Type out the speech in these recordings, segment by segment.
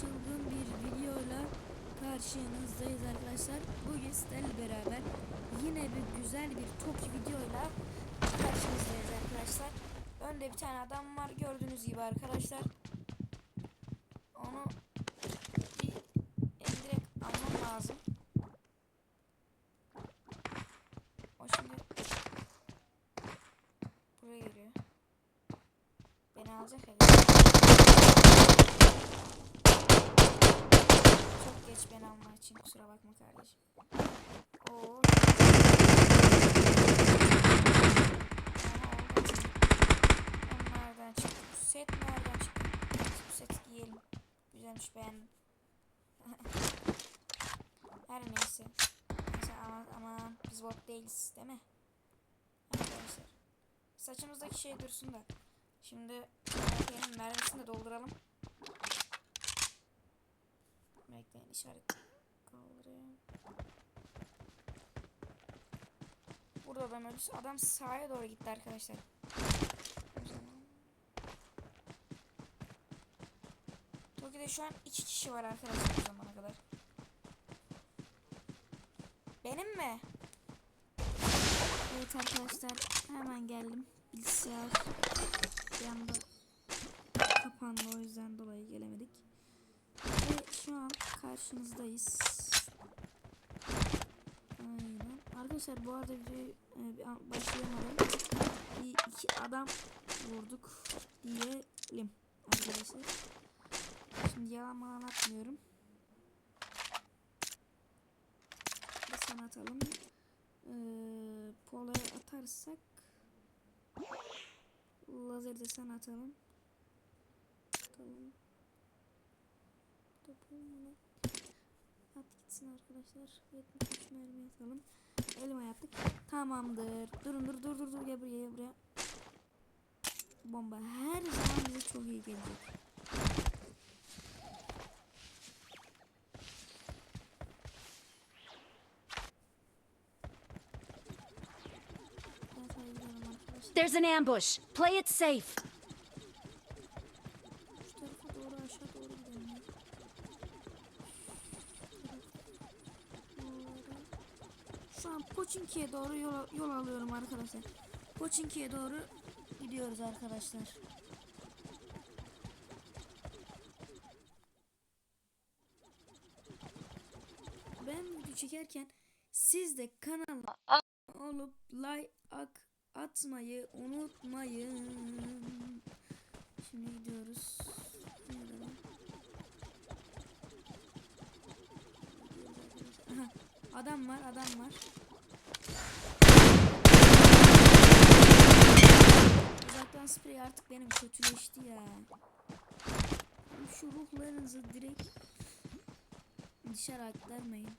çılgın bir videoyla karşınızdayız arkadaşlar. Bugün sizlerle beraber yine bir güzel bir Toki videoyla karşınızdayız arkadaşlar. Önde bir tane adam var gördüğünüz gibi arkadaşlar. Onu bir indirek almam lazım. O şimdi buraya geliyor. Beni alacak herhalde. Çok geç beni almak için kusura bakma kardeşim. Oo. Onlardan çıktı. Bu set nereden çıktı? Bu seti giyelim. Güzelmiş beğendim. Her neyse. Neyse aman aman biz bot değiliz değil mi? Arkadaşlar. Saçımızdaki şey dursun da. Şimdi mermisini de dolduralım. Bekleyin işaret. Burada adam ölüsü. Adam sağa doğru gitti arkadaşlar. Toki'de şu an iki kişi var arkadaşlar bu zamana kadar. Benim mi? Evet arkadaşlar hemen geldim. Bilgisayar bir anda kapandı o yüzden dolayı gelemedik. Ve şu an karşınızdayız. Aynen. Arkadaşlar bu arada videoyu e, başlayamadan bir iki adam vurduk diyelim arkadaşlar. Şimdi yalan mı anlatmıyorum. Bir sana atalım. Ee, Pola'ya atarsak lazer desen atalım. Atalım. Topu bunu at gitsin arkadaşlar. 73 mermi atalım. Elma yaptık. Tamamdır. Durun dur dur dur dur gel buraya gel buraya. Bomba her zaman bize çok iyi gelecek. There's an ambush. Play it safe. Şu tarafa doğru aşağı doğru gidelim. ya. Şu an Poçinki'ye doğru yol, yol alıyorum arkadaşlar. Poçinki'ye doğru gidiyoruz arkadaşlar. Ben video çekerken siz de kanala olup like atmayı unutmayın. Şimdi gidiyoruz. Adam var, adam var. Uzaktan sprey artık benim kötüleşti ya. Şu ruhlarınızı direkt dışarı aktarmayın.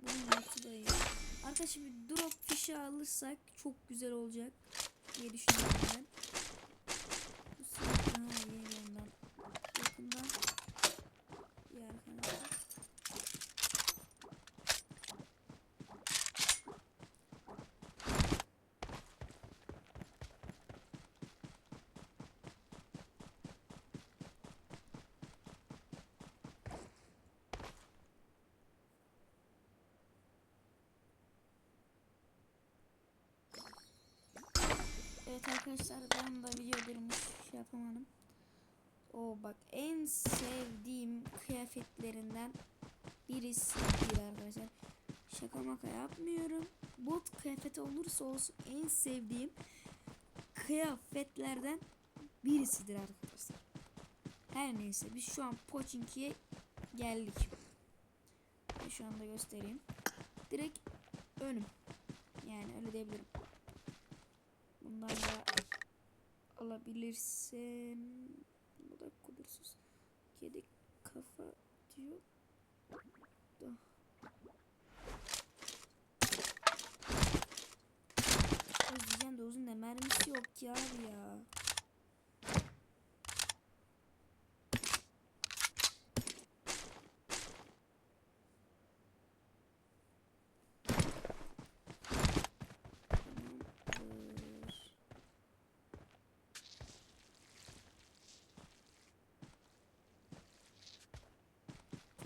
Bunun altı da iyi. Arkadaşlar bir drop fişi alırsak çok güzel olacak diye düşünüyorum ben. Bu sefer daha iyi yandan. Yakından. Bir arkadaşlar. Evet arkadaşlar ben de video durmuş şey yapamadım. O bak en sevdiğim kıyafetlerinden birisi değil arkadaşlar. Şaka maka yapmıyorum. Bot kıyafeti olursa olsun en sevdiğim kıyafetlerden birisidir arkadaşlar. Her neyse biz şu an Pochinki'ye geldik. Şu anda göstereyim. Direkt önüm. Yani öyle diyebilirim. Bundan da alabilirsem bu da kudursuz. Kedi kafa diyor da Özleyeceğim de uzun da mermisi yok ki abi ya.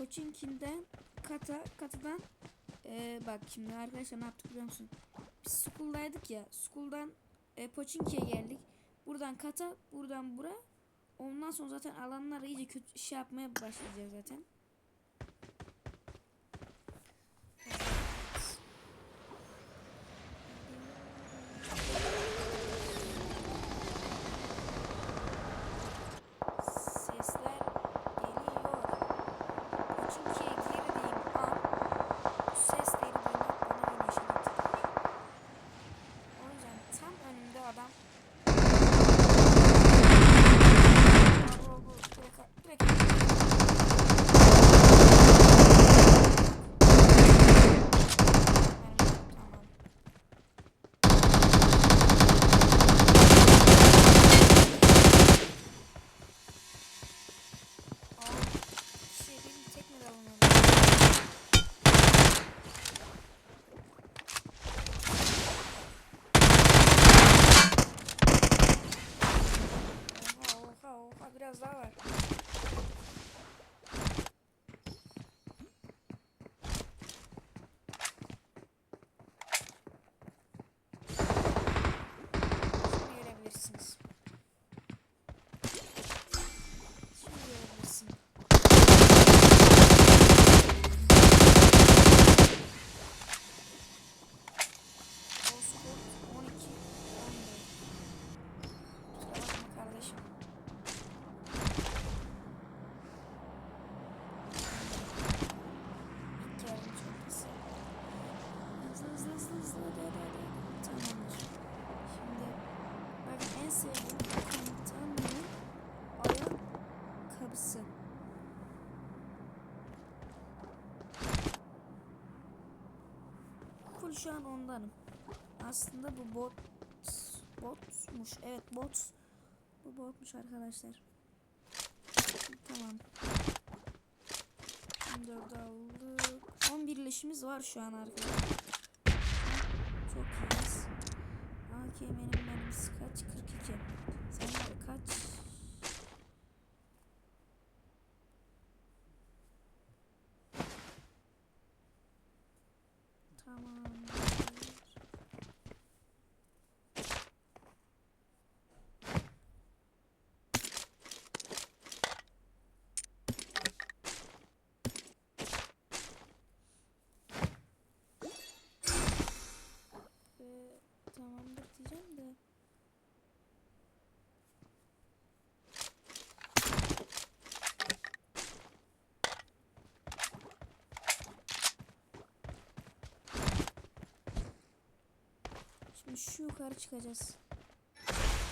Tamamdır. Pochinki'den kata katadan e, bak şimdi arkadaşlar ne yaptık biliyor musun? Biz school'daydık ya. School'dan e, Pochinki'ye geldik. Buradan kata, buradan bura. Ondan sonra zaten alanlar iyice kötü şey yapmaya başlayacak zaten. Şu an ondanım. Aslında bu bot botmuş. Evet bot. Bu botmuş arkadaşlar. Tamam. 14 aldık. 11 leşimiz var şu an arkadaşlar. Çok iyiyiz. AKM'nin mermisi kaç? 42. Sen de kaç? Tamam. Ve tamamdır diyeceğim de. Şimdi şu yukarı çıkacağız. Çıkıyoruz.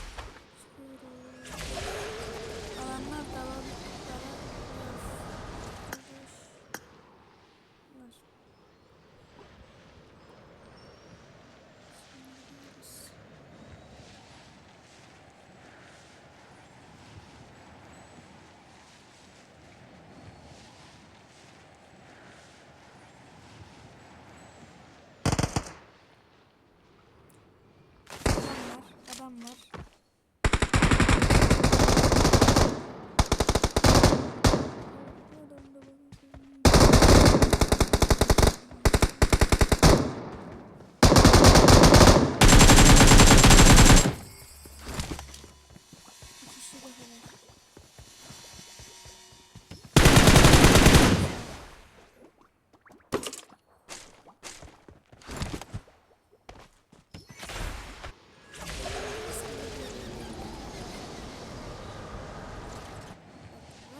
Alanlar dalan dalan. Var. Adam var, adam var. Adam da Bir kişi daha var.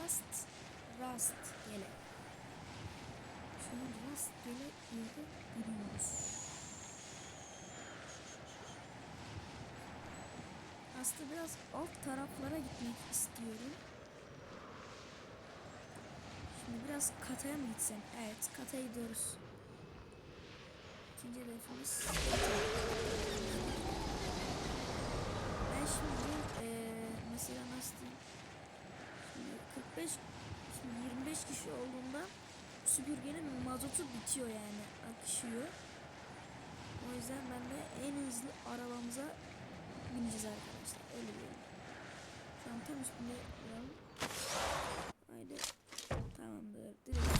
Rust, Rust gele. Şu an Rust gele yerde yürüyoruz. Aslında biraz alt taraflara gitmek istiyorum. Şimdi biraz kataya mı gitsem? Evet, kataya gidiyoruz. İkinci hedefimiz. Ben şimdi eee mesela nasıl diyeyim? Şimdi 45 şimdi 25 kişi olduğunda süpürgenin mazotu bitiyor yani akışıyor. O yüzden ben de en hızlı arabamıza bineceğiz arkadaşlar. Öyle diyelim. Şu an tam üstünde. Haydi. Tamamdır. Direkt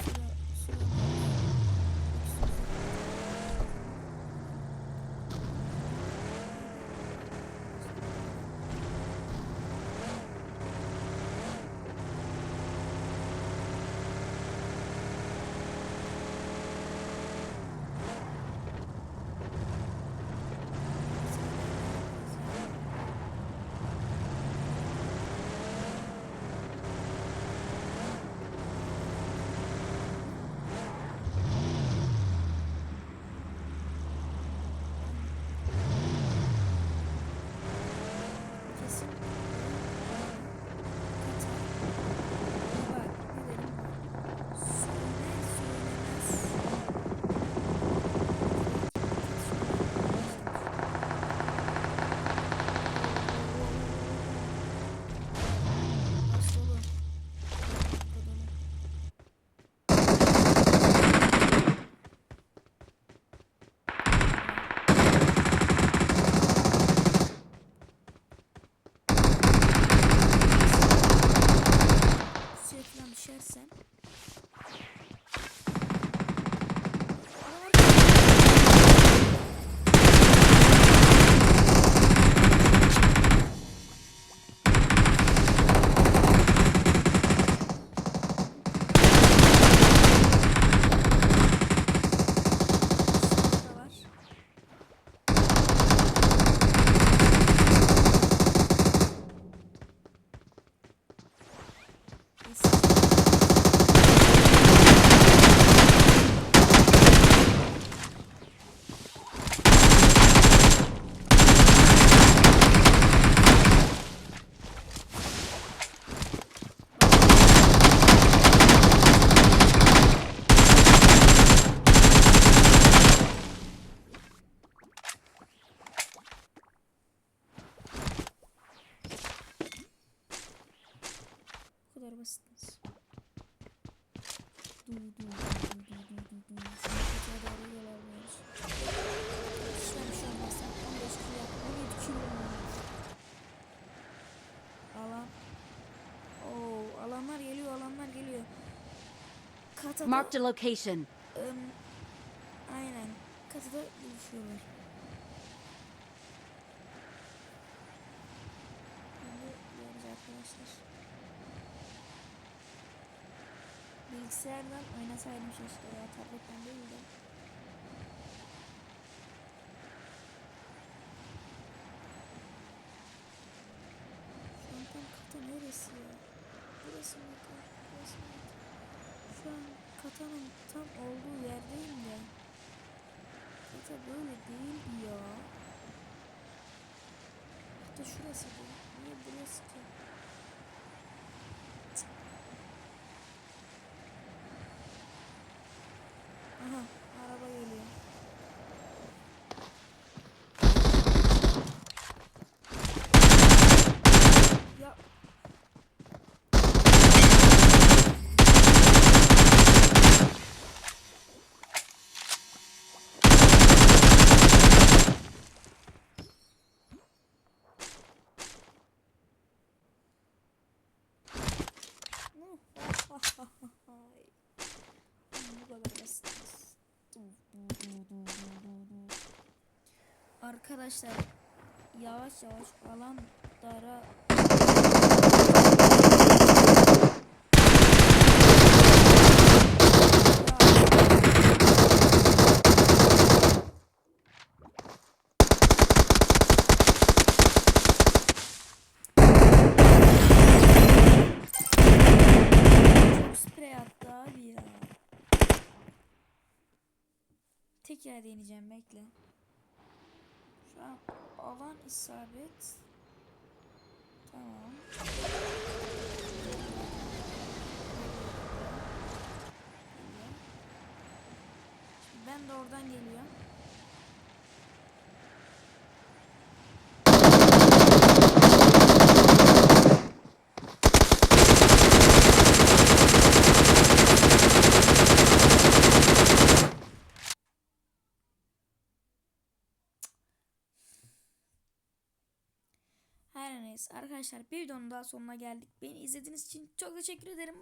Katada, Marked a location. ım, aynen katada buluşuyorlar. Arkadaşlar. Bilgisayardan oynasaydım keşke ya tabletten değil de. Şu an tam kata neresi ya? Burası mı? Burası mı? Şu an katanın tam olduğu yerdeyim de. Kata böyle değil ya. Hatta şurası değil. Niye burası ki? Cık. Aha araba geliyor. Ya Bu kadar basit. Arkadaşlar yavaş yavaş alan dara. Tekrar deneyeceğim bekle. An alan isabet. Tamam. Ben de oradan geliyorum. Her neyse arkadaşlar bir videonun daha sonuna geldik. Beni izlediğiniz için çok teşekkür ederim.